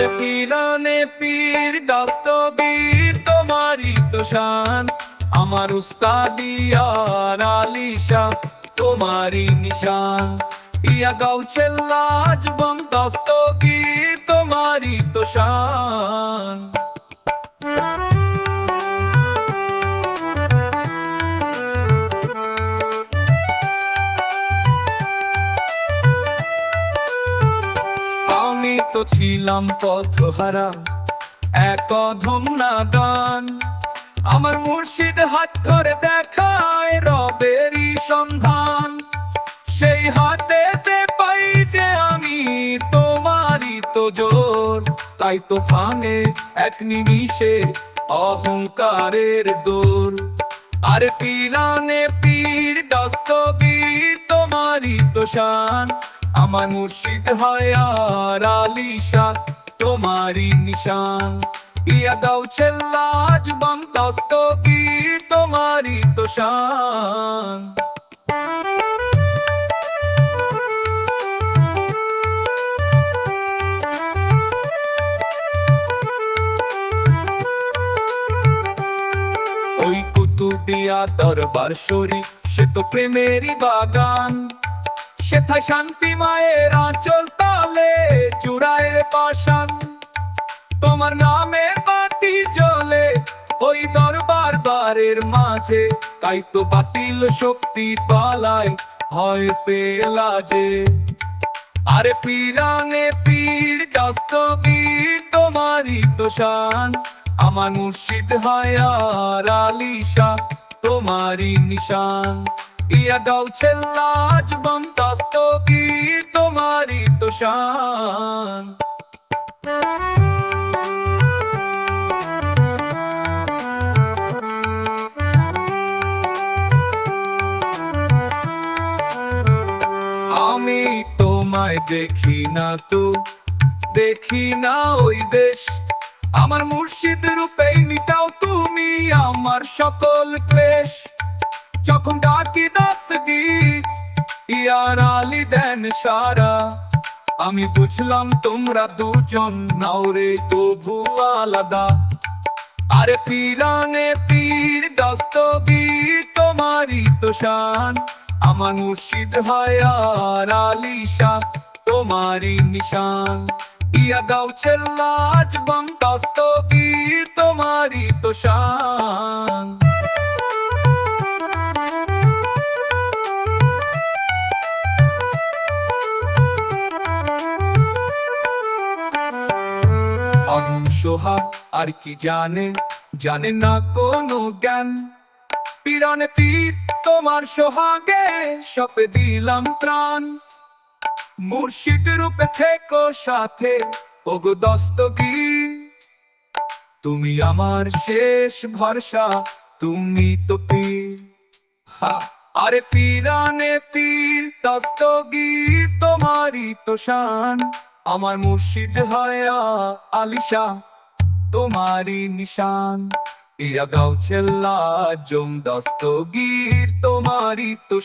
আর পিরানে পীর দাস্তবীর তোমারই তো শান। আমার উস্তাদিয়ার আলিশা তোমারই নিশান। ইয়া ছেলা লাজ বম দস্তগীর, তোমারই তো শান। ছিলাম পথহারা, এক অধম নাদান। আমার মুর্শিদ হাত ধরে দেখায় রবেরই সন্ধান। সেই হাতেতে পাই যে আমি তোমারই তো জোর। তাই তো ভাঙে এক নিমিষে অহংকারের দোর। আর পীরানে পীর, দস্তগীর, তোমারই তো শান। আমার মুর্শিদ হয় আর আলিশা তোমারই নিশান। ইয়া দাও ছেল্লাজ বম দস্তগীর তোমারই তো শান। ওই কুতুবিয়া দরবার শরীফ, সে তো প্রেমেরই বাগান। সেথায় শান্তি মায়ের আঁচল তালে চূড়ায় পাশান তোমার নামে বাতি জ্বলে ওই দরবার দ্বারের মাঝে। তাই তো বাতিল শক্তি পালায় ভয় পেলা যে। আরে পীরানে পীর, দস্তগীর, তোমারই তো শান। আমার মুর্শিদ হয় আর আলিশা তোমারই নিশান। ইয়া গাও বম দস্তগীর তোমারই তো শান। আমি তোমায় দেখি না তো, দেখি না ওই দেশ। আমার মুর্শিদ রূপেই মিটাও তুমি আমার সকল ক্লেশ। যখন ডাকি দাসগি ইয়ার আলি দেন সারা। আমি বুঝলাম তোমরা দুজন নাও রে তবু আলাদা। আরে পীরানে পীর দস্তগীর তোমারই তো শান। আমার মুর্শিদ হয় আর আলিশা তোমারই নিশান। ইয়া গাও ছেল্লাজ বম দস্তগীর তোমারই তো শান। সোহাগ আর কি জানে? জানে না কোনো জ্ঞান। পিরানে পীর তোমার সোহাগে সপে দিলাম প্রাণ মুর্শিদ রূপে থেকো সাথে ওগো দস্তগীর। তুমি আমার শেষ ভরসা তুমি তো পীর। হা, আরে পীরানে পীর দস্তগীর তোমারই তো শান। আমার মুর্শিদ হয় আলিশা তোমারই নিশান। ইয়া গাও ছেল্লা জম দস্তগীর তোমারই তো